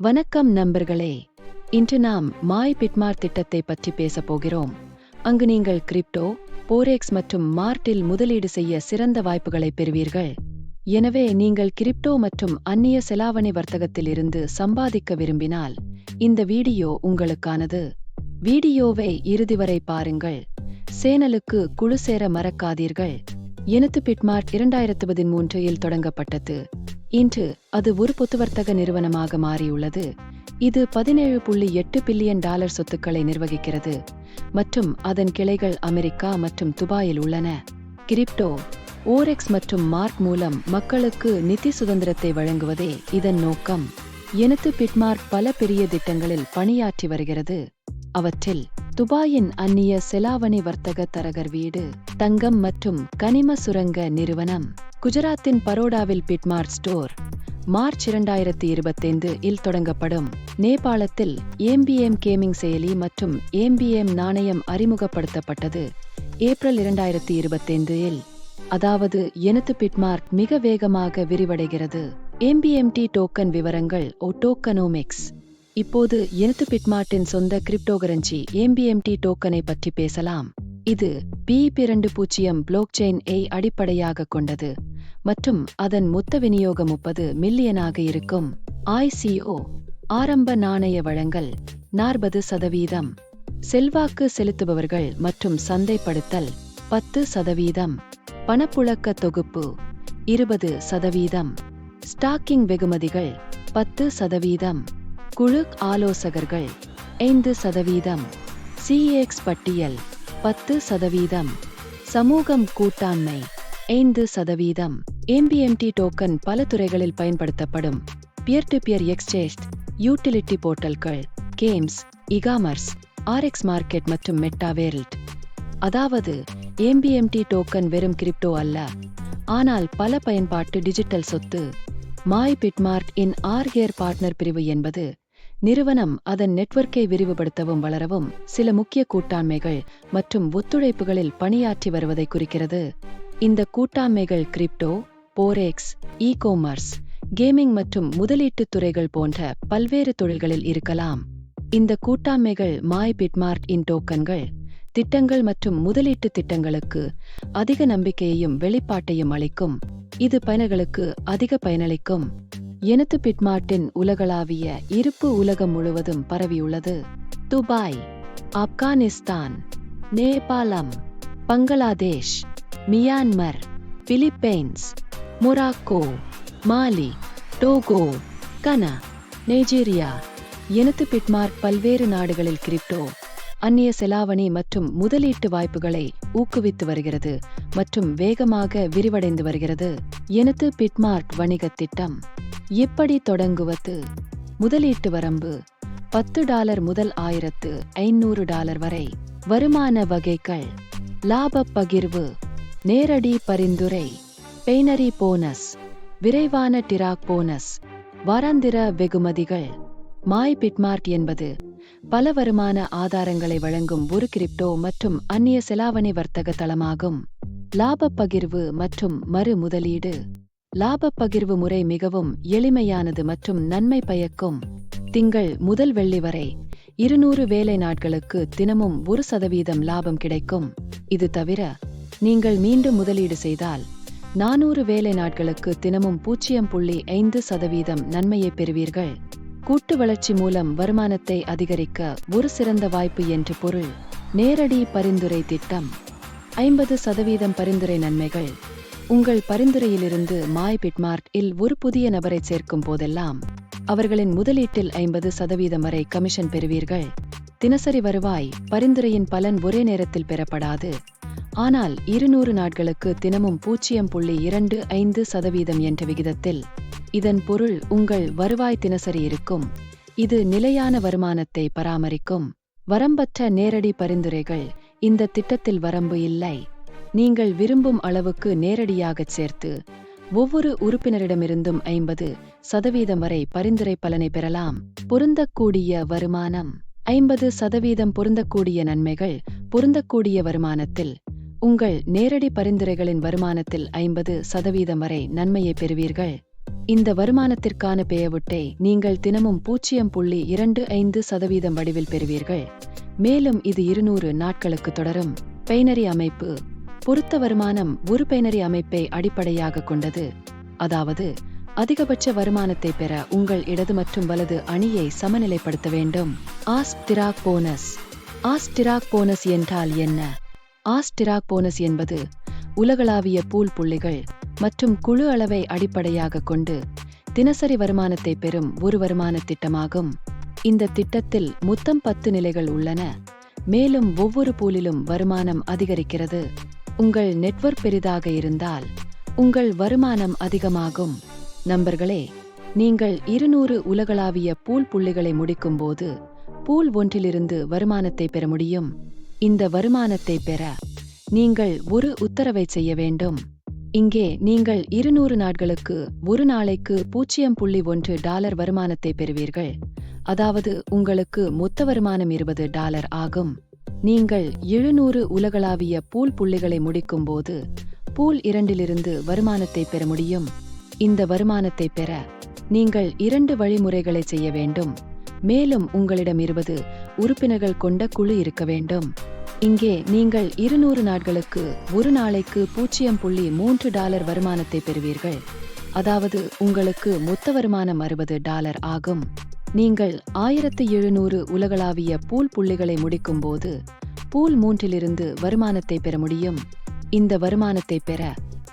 வணக்கம் நண்பர்களே. இன்று நாம் மாய் பிட்மார் திட்டத்தை பற்றி பேசப் போகிறோம். அங்கு நீங்கள் கிரிப்டோ போரெக்ஸ் மற்றும் மார்ட்டில் முதலீடு செய்ய சிறந்த வாய்ப்புகளை பெறுவீர்கள். எனவே நீங்கள் கிரிப்டோ மற்றும் அந்நிய செலாவணி வர்த்தகத்தில் இருந்து சம்பாதிக்க விரும்பினால் இந்த வீடியோ உங்களுக்கானது. வீடியோவை இறுதி வரை பாருங்கள். சேனலுக்கு குழு சேர மறக்காதீர்கள். எனது பிட்மார்ட் இரண்டாயிரத்து பதிமூன்றில் தொடங்கப்பட்டது. இன்று அது ஒரு பொத்துவர்த்தக நிறுவனமாக மாறியுள்ளது. இது பதினேழு புள்ளி எட்டு பில்லியன் டாலர் சொத்துக்களை நிர்வகிக்கிறது. மற்றும் அதன் கிளைகள் அமெரிக்கா மற்றும் துபாயில் உள்ளன. கிரிப்டோ ஓரெக்ஸ் மற்றும் மார்க் மூலம் மக்களுக்கு நிதி சுதந்திரத்தை வழங்குவதே இதன் நோக்கம். எனது பிட்மார்க் பல பெரிய திட்டங்களில் பணியாற்றி வருகிறது. அவற்றில் துபாயின் அந்நிய செலாவணி வர்த்தக தரகர் வீடு தங்கம் மற்றும் கனிம சுரங்க நிறுவனம். குஜராத்தின் பரோடாவில் பிட்மார்ட் ஸ்டோர். மார்ச் இரண்டாயிரத்தி இருபத்தைந்து இல் தொடங்கப்படும். நேபாளத்தில் ஏம்பிஎம் கேமிங் செயலி மற்றும் ஏம்பிஎம் நாணயம் அறிமுகப்படுத்தப்பட்டது. ஏப்ரல் இரண்டாயிரத்தி இருபத்தைந்து இல். அதாவது எனது பிட்மார்க் மிக வேகமாக விரிவடைகிறது. ஏம்பிஎம்டி டோக்கன் விவரங்கள் ஓ டோக்கனோமிக்ஸ். இப்போது எனது பிட்மார்ட்டின் சொந்த கிரிப்டோகரன்சி ஏம்பிஎம்டி டோக்கனை பற்றி பேசலாம். இது பி இரண்டு பூஜ்ஜியம் பிளாக் செயின் அடிப்படையாக கொண்டது மற்றும் அதன் மொத்த விநியோகம் முப்பது மில்லியனாக இருக்கும். ஐசிஓ ஆரம்ப நாணய வழங்கல் நாற்பது சதவீதம். செல்வாக்கு செலுத்துபவர்கள் மற்றும் சந்தைப்படுத்தல் பத்து சதவீதம். பணப்புழக்க தொகுப்பு இருபது சதவீதம். ஸ்டாக்கிங் வெகுமதிகள் பத்து சதவீதம். குழு ஆலோசகர்கள் ஐந்து சதவீதம். சிஎக்ஸ் பட்டியல் பத்து சதவீதம். சமூகம் கூட்டாண்மை ஐந்து சதவீதம். எம்பிஎம்டி டோக்கன் பல துறைகளில் பயன்படுத்தப்படும். Peer to peer exchange utility போர்ட்டல்கள் games ecommerce R X market மற்றும் மெட்டாவேர்ல்ட் அதாவது எம்பிஎம்டி டோக்கன் வெறும் கிரிப்டோ அல்ல. ஆனால் பல பயன்பாட்டு டிஜிட்டல் சொத்து மாய் பிட்மார்ட் இன் ஆர்கேர் பார்ட்னர் பிரிவு என்பது நிறுவனம் அதன் நெட்வொர்க்கை விரிவுபடுத்தவும் வளரவும் சில முக்கிய கூட்டாண்மைகள் மற்றும் ஒத்துழைப்புகளில் பணியாற்றி வருவதை குறிக்கிறது. இந்த கூட்டாண்மைகள் crypto forex e commerce gaming மற்றும் முதலீட்டுத் துறைகள் போன்ற பல்வேறு தொழில்களில் இருக்கலாம். இந்த கூட்டாண்மைகள் மாய் பிட்மார்ட் இன் டோக்கன்கள் திட்டங்கள் மற்றும் முதலீட்டு திட்டங்களுக்கு அதிக நம்பிக்கையையும் வெளிப்பாட்டையும் அளிக்கும். இது பயனர்களுக்கு அதிக பயனளிக்கும். எனத்து பிட்மார்ட்டின் உலகளாவிய இருப்பு உலகம் முழுவதும் பரவியுள்ளது. துபாய் ஆப்கானிஸ்தான் நேபாளம் Bangladesh Myanmar Philippines Morocco Mali Togo Ghana Nigeria. எனத்து Bitmark பல்வேறு நாடுகளில் கிரிப்டோ அந்நிய செலாவணி மற்றும் முதலீட்டு வாய்ப்புகளை ஊக்குவித்து வருகிறது மற்றும் வேகமாக விரிவடைந்து வருகிறது. எனது பிட்மார்க் வணிகத் திட்டம் எப்படி தொடங்குவது? முதலீட்டு வரம்பு பத்து டாலர் முதல் ஆயிரத்து ஐநூறு டாலர் வரை. வருமான வகைகள். லாப பகிர்வு. நேரடி பரிந்துரை. Binary bonus. விரைவான டிராக் போனஸ். வாராந்திர வெகுமதிகள். மாய் பிட்மார்ட் என்பது பல வருமான ஆதாரங்களை வழங்கும் ஒரு கிரிப்டோ மற்றும் அந்நிய செலாவணி வர்த்தக தளமாகும். லாப பகிர்வு மற்றும் மறு முதலீடு. லாப பகிர்வு முறை மிகவும் எளிமையானது மற்றும் நன்மை பயக்கும். திங்கள் முதல் வெள்ளி வரை இருநூறு வேலை நாட்களுக்கு தினமும் ஒரு சதவீதம் லாபம் கிடைக்கும். இது தவிர நீங்கள் மீண்டும் முதலீடு செய்தால் நானூறு வேலை நாட்களுக்கு தினமும் பூஜ்ஜியம் புள்ளி ஐந்து சதவீதம் நன்மையை பெறுவீர்கள். கூட்டு வளர்ச்சி மூலம் வருமானத்தை அதிகரிக்க ஒரு சிறந்த வாய்ப்பு என்று பொருள். நேரடி பரிந்துரை திட்டம். ஐம்பது சதவீதம் பரிந்துரை நன்மைகள். உங்கள் பரிந்துரையிலிருந்து மாய் பிட்மார்ட் இல் ஒரு புதிய நபரை சேர்க்கும் போதெல்லாம் அவர்களின் முதலீட்டில் ஐம்பது சதவீதம் வரை கமிஷன் பெறுவீர்கள். தினசரி வருவாய் பரிந்துரையின் பலன் ஒரே நேரத்தில் பெறப்படாது. ஆனால் இருநூறு நாட்களுக்கு தினமும் பூஜ்ஜியம் புள்ளி இரண்டு ஐந்து சதவீதம் என்ற விகிதத்தில். இதன் பொருள் உங்கள் வருவாய் தினசரி இருக்கும். இது நிலையான வருமானத்தை பராமரிக்கும். வரம்பற்ற நேரடி பரிந்துரைகள் இந்த திட்டத்தில் வரம்பு இல்லை. நீங்கள் விரும்பும் அளவுக்கு நேரடியாகச் சேர்த்து ஒவ்வொரு உறுப்பினரிடமிருந்தும் ஐம்பது சதவீதம் வரை பரிந்துரை பலனை பெறலாம். பொருந்தக்கூடிய வருமானம். ஐம்பது சதவீதம் பொருந்தக்கூடிய நன்மைகள் பொருந்தக்கூடிய வருமானத்தில். உங்கள் நேரடி பரிந்துரைகளின் வருமானத்தில் ஐம்பது சதவீதம் வரை நன்மையை பெறுவீர்கள். இந்த வருமானத்திற்கான பேயவுட்டை நீங்கள் தினமும் பூஜ்ஜியம் புள்ளி இரண்டு ஐந்து சதவீதம் வடிவில் பெறுவீர்கள். மேலும் இது இருநூறு நாட்களுக்கு தொடரும். பெய்னரி அமைப்பு. பொருத்த வருமானம் உறுப்பினரி அமைப்பை அடிப்படையாக கொண்டது. அதாவது அதிகபட்ச வருமானத்தை பெற உங்கள் இடது மற்றும் வலது அணியை சமநிலைப்படுத்த வேண்டும். ஆஸ்டிராக் போனஸ். ஆஸ்டிராக் போனஸ் என்றால் என்ன? ஆஸ்டிராக் போனஸ் என்பது உலகளாவிய பூல் புள்ளிகள் மற்றும் குழு அளவை அடிப்படையாக கொண்டு தினசரி வருமானத்தை பெறும் ஒரு வருமான திட்டமாகும். இந்த திட்டத்தில் மொத்தம் பத்து நிலைகள் உள்ளன. மேலும் ஒவ்வொரு பூலிலும் வருமானம் அதிகரிக்கிறது. உங்கள் நெட்வொர்க் பெரிதாக இருந்தால் உங்கள் வருமானம் அதிகமாகும். நண்பர்களே நீங்கள் இருநூறு உலகளாவிய பூல் புள்ளிகளை முடிக்கும்போது பூல் ஒன்றிலிருந்து வருமானத்தை பெற முடியும். இந்த வருமானத்தை பெற நீங்கள் ஒரு உத்தரவை செய்ய வேண்டும். இங்கே நீங்கள் இருநூறு நாட்களுக்கு ஒரு நாளைக்கு பூஜ்ஜியம் புள்ளி ஒன்று டாலர் வருமானத்தை பெறுவீர்கள். அதாவது உங்களுக்கு மொத்த வருமானம் இருபது டாலர் ஆகும். நீங்கள் எழுநூறு உலகளாவிய பூல் புள்ளிகளை முடிக்கும் போது பூல் இரண்டிலிருந்து வருமானத்தை பெற முடியும். இந்த வருமானத்தை பெற நீங்கள் இரண்டு வழிமுறைகளை செய்ய வேண்டும். மேலும் உங்களிடம் இருபது உறுப்பினர்கள் கொண்ட குழு இருக்க வேண்டும். இங்கே நீங்கள் இருநூறு நாட்களுக்கு ஒரு நாளைக்கு பூஜ்ஜியம் புள்ளி மூன்று டாலர் வருமானத்தை பெறுவீர்கள். அதாவது உங்களுக்கு மொத்த வருமானம் அறுபது டாலர் ஆகும். நீங்கள் ஆயிரத்து எழுநூறு உலகளாவிய பூல் புள்ளிகளை முடிக்கும்போது பூல் மூன்றிலிருந்து வருமானத்தை பெற முடியும். இந்த வருமானத்தை பெற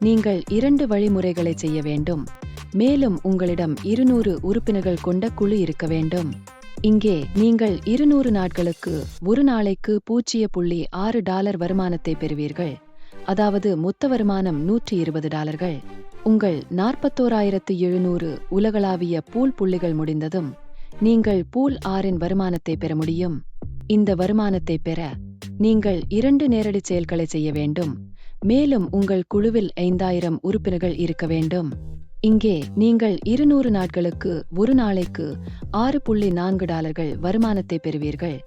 நீங்கள் இரண்டு வழிமுறைகளை செய்ய வேண்டும். மேலும் உங்களிடம் இருநூறு உறுப்பினர்கள் கொண்ட குழு இருக்க வேண்டும். இங்கே நீங்கள் இருநூறு நாட்களுக்கு ஒரு நாளைக்கு பூஜ்ஜிய புள்ளி ஆறு டாலர் வருமானத்தை பெறுவீர்கள். அதாவது மொத்த வருமானம் நூற்றி இருபது டாலர்கள். உங்கள் நாற்பத்தோராயிரத்து எழுநூறு உலகளாவிய பூல் புள்ளிகள் முடிந்ததும் நீங்கள் பூல் ஆறின் வருமானத்தை பெற முடியும். இந்த வருமானத்தை பெற நீங்கள் இரண்டு நேரடி செயல்களை செய்ய வேண்டும். மேலும் உங்கள் குழுவில் ஐந்தாயிரம் உறுப்பினர்கள் இருக்க வேண்டும். இங்கே நீங்கள் இருநூறு நாட்களுக்கு ஒரு நாளைக்கு ஆறு புள்ளி நான்கு டாலர்கள் வருமானத்தை பெறுவீர்கள்.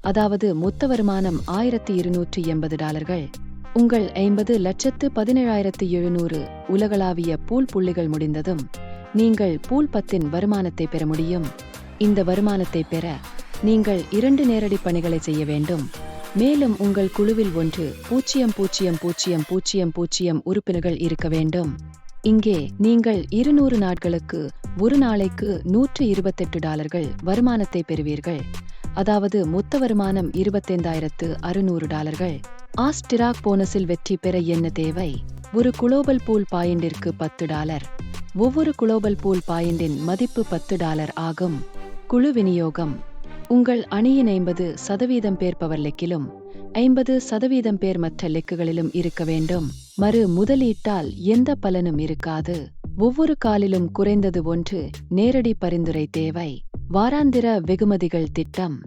அதாவது மொத்த வருமானம் ஆயிரத்தி இருநூற்றி எண்பது டாலர்கள். உங்கள் ஐம்பது லட்சத்து பதினேழாயிரத்து எழுநூறு உலகளாவிய பூல் புள்ளிகள் முடிந்ததும் நீங்கள் பூல் பத்தின் வருமானத்தை பெற முடியும். இந்த வருமானத்தை பெற நீங்கள் இரண்டு நேரடி பணிகளை செய்ய வேண்டும். மேலும் உங்கள் குழுவில் ஒன்று பூஜ்ஜியம் பூஜ்ஜியம் பூஜ்ஜியம் பூஜ்ஜியம் பூஜ்ஜியம் உறுப்பினர்கள் இருக்க வேண்டும். இங்கே நீங்கள் இருநூறு நாட்களுக்கு ஒரு நாளைக்கு நூற்று இருபத்தெட்டு டாலர்கள் வருமானத்தை பெறுவீர்கள். அதாவது மொத்த வருமானம் இருபத்தைந்தாயிரத்து அறுநூறு டாலர்கள். ஆஸ்டிராக் போனஸில் வெற்றி பெற என்ன தேவை? ஒரு குளோபல் பூல் பாயிண்டிற்கு பத்து டாலர். ஒவ்வொரு குளோபல் பூல் பாயிண்டின் மதிப்பு பத்து டாலர் ஆகும். குழு விநியோகம். உங்கள் அணியின் ஐம்பது சதவீதம் பேர் பவர் லெக்கிலும் ஐம்பது சதவீதம் பேர் மற்ற லெக்குகளிலும் இருக்க வேண்டும். மறு முதலீட்டால் எந்த பலனும் இருக்காது. ஒவ்வொரு காலிலும் குறைந்தது ஒன்று நேரடி பரிந்துரை தேவை. வாராந்திர வெகுமதிகள் திட்டம்.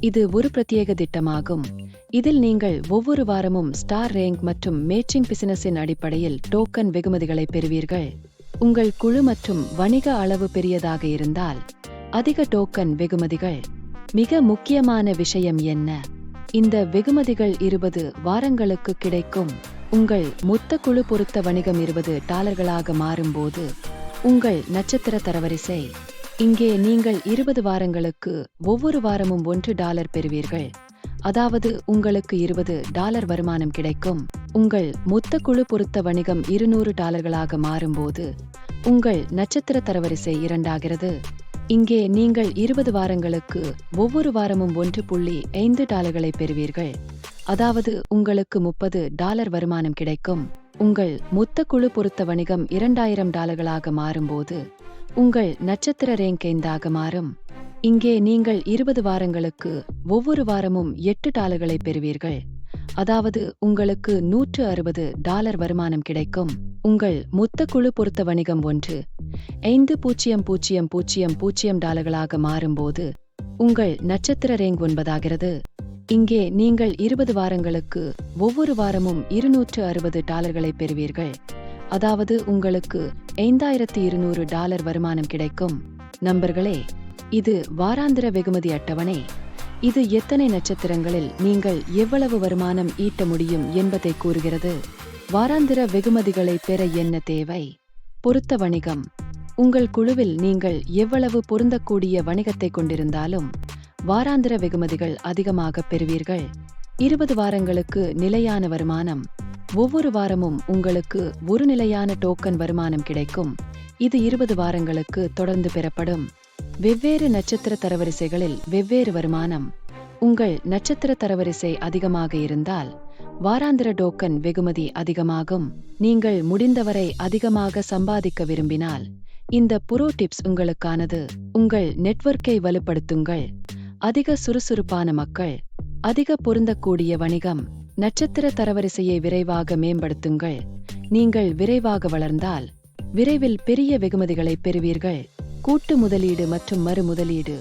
இது ஒரு பிரத்யேக திட்டமாகும். இதில் நீங்கள் ஒவ்வொரு வாரமும் ஸ்டார் ரேங்க் மற்றும் மேட்சிங் பிசினஸின் அடிப்படையில் டோக்கன் வெகுமதிகளை பெறுவீர்கள். உங்கள் குழு மற்றும் வணிக அளவு பெரியதாக இருந்தால் அதிக டோக்கன் வெகுமதிகள். மிக முக்கியமான விஷயம் என்ன? இந்த வெகுமதிகள் இருபது வாரங்களுக்கு கிடைக்கும். உங்கள் மொத்த குழு பொருத்த வணிகம் இருபது டாலர்களாக மாறும்போது உங்கள் நட்சத்திர தரவரிசை. இங்கே நீங்கள் இருபது வாரங்களுக்கு ஒவ்வொரு வாரமும் ஒன்று டாலர் பெறுவீர்கள். அதாவது உங்களுக்கு இருபது டாலர் வருமானம் கிடைக்கும். உங்கள் மொத்த குழு பொருத்த வணிகம் இருநூறு டாலர்களாக மாறும்போது உங்கள் நட்சத்திர தரவரிசை இரண்டாகிறது. இங்கே நீங்கள் இருபது வாரங்களுக்கு ஒவ்வொரு வாரமும் ஒன்று புள்ளி ஐந்து டாலர்களை பெறுவீர்கள். அதாவது உங்களுக்கு முப்பது டாலர் வருமானம் கிடைக்கும். உங்கள் மொத்த குழு பொருத்த வணிகம் இரண்டாயிரம் டாலர்களாக மாறும்போது உங்கள் நட்சத்திர ரேங்க் ஐந்தாக மாறும். இங்கே நீங்கள் இருபது வாரங்களுக்கு ஒவ்வொரு வாரமும் எட்டு டாலர்களை பெறுவீர்கள். அதாவது உங்களுக்கு நூற்று அறுபது டாலர் வருமானம் கிடைக்கும். உங்கள் மொத்த குழு பொருத்த வணிகம் ஒன்று ஐந்து பூஜ்ஜியம் பூஜ்ஜியம் பூஜ்ஜியம் பூஜ்ஜியம் டாலர்களாக மாறும்போது உங்கள் நட்சத்திர ரேங்க் ஒன்பதாகிறது. இங்கே நீங்கள் இருபது வாரங்களுக்கு ஒவ்வொரு வாரமும் இருநூற்று அறுபது டாலர்களை பெறுவீர்கள். அதாவது உங்களுக்கு ஐந்தாயிரத்தி இருநூறு டாலர் வருமானம் கிடைக்கும். நண்பர்களே இது வாராந்திர வெகுமதி அட்டவணை. இது எத்தனை நட்சத்திரங்களில் நீங்கள் எவ்வளவு வருமானம் ஈட்ட முடியும் என்பதை கூறுகிறது. வாராந்திர வெகுமதிகளை பெற என்ன தேவை? பொருத்த வணிகம். உங்கள் குழுவில் நீங்கள் எவ்வளவு பொருந்தக்கூடிய வணிகத்தை கொண்டிருந்தாலும் வாராந்திர வெகுமதிகள் அதிகமாக பெறுவீர்கள். இருபது வாரங்களுக்கு நிலையான வருமானம். ஒவ்வொரு வாரமும் உங்களுக்கு ஒரு நிலையான டோக்கன் வருமானம் கிடைக்கும். இது இருபது வாரங்களுக்கு தொடர்ந்து பெறப்படும். வெவ்வேறு நட்சத்திர தரவரிசைகளில் வெவ்வேறு வருமானம். உங்கள் நட்சத்திர தரவரிசை அதிகமாக இருந்தால் வாராந்திர டோக்கன் வெகுமதி அதிகமாகும். நீங்கள் முடிந்தவரை அதிகமாக சம்பாதிக்க விரும்பினால் இந்த புரோ டிப்ஸ் உங்களுக்கானது. உங்கள் நெட்வொர்க்கை வலுப்படுத்துங்கள். அதிக சுறுசுறுப்பான மக்கள் அதிக பொருந்தக்கூடிய வணிகம் நட்சத்திர தரவரிசையை விரைவாக மேம்படுத்துங்கள். நீங்கள் விரைவாக வளர்ந்தால் விரைவில் பெரிய வெகுமதிகளை பெறுவீர்கள். கூட்டு முதலீடு மற்றும் மறு முதலீடு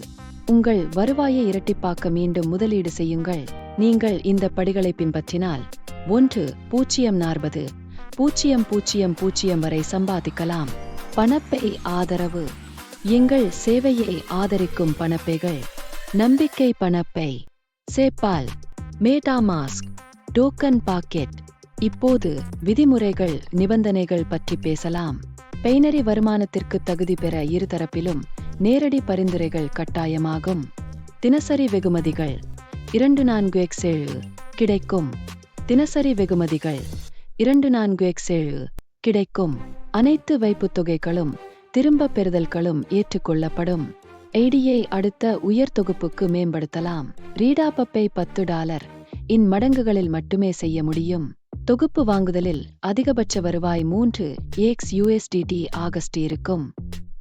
உங்கள் வருவாயை இரட்டிப்பாக்க மீண்டும் முதலீடு செய்யுங்கள். நீங்கள் இந்த படிகளை பின்பற்றினால் ஒன்று பூஜ்ஜியம் நாற்பது. பூஜ்ஜியம் பூஜ்ஜியம் பூஜ்ஜியம் வரை சம்பாதிக்கலாம். பணப்பை ஆதரவு. எங்கள் சேவையை ஆதரிக்கும் பணப்பைகள் நம்பிக்கை பணப்பை சேப்பால். மேட்டாமாஸ்க் டோக்கன் பாக்கெட் இப்போது விதிமுறைகள் நிபந்தனைகள் பற்றி பேசலாம். பெய்னரி வருமானத்திற்கு தகுதி பெற இருதரப்பிலும் நேரடி பரிந்துரைகள் கட்டாயமாகும். தினசரி வெகுமதிகள் இரண்டு நான்கு எக்ஸ் ஏழு கிடைக்கும். தினசரி வெகுமதிகள் இரண்டு நான்கு எக்ஸ் ஏழு கிடைக்கும். அனைத்து வைப்புத் தொகைகளும் திரும்ப பெறுதல்களும் ஏற்றுக்கொள்ளப்படும். ஐடியை அடுத்த உயர் தொகுப்புக்கு மேம்படுத்தலாம். ரீடா பப்பை பத்து டாலர். இன் மடங்குகளில் மட்டுமே செய்ய முடியும். தொகுப்பு வாங்குதலில் அதிகபட்ச வருவாய் மூன்று ஏக்ஸ் யூஎஸ்டிடி ஆகஸ்ட் இருக்கும்.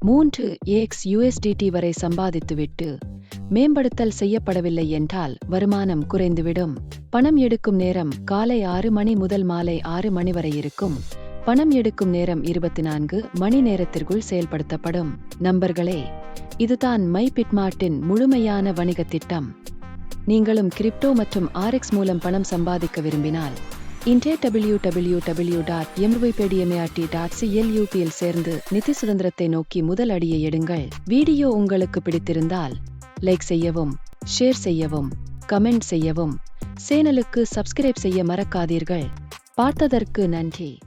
மூன்று ஏக்ஸ் யூஎஸ்டிடி வரை சம்பாதித்துவிட்டு மேம்படுத்தல் செய்யப்படவில்லை என்றால் வருமானம் குறைந்துவிடும். பணம் எடுக்கும் நேரம் காலை ஆறு மணி முதல் மாலை ஆறு மணி வரை இருக்கும். பணம் எடுக்கும் நேரம் இருபத்தி நான்கு மணி நேரத்திற்குள் செயல்படுத்தப்படும். நம்பர்களே இதுதான் மை பிட்மார்ட்டின் முழுமையான வணிக திட்டம். நீங்களும் கிரிப்டோ மற்றும் ஆர்எக்ஸ் மூலம் பணம் சம்பாதிக்க விரும்பினால் இன்டே W W W dot M Y Paytm A R T dot சிஎல்யூபியில் சேர்ந்து நிதி சுதந்திரத்தை நோக்கி முதல் அடியை எடுங்கள். வீடியோ உங்களுக்கு பிடித்திருந்தால் லைக் செய்யவும் ஷேர் செய்யவும் கமெண்ட் செய்யவும் சேனலுக்கு சப்ஸ்கிரைப் செய்ய மறக்காதீர்கள். பார்த்ததற்கு நன்றி.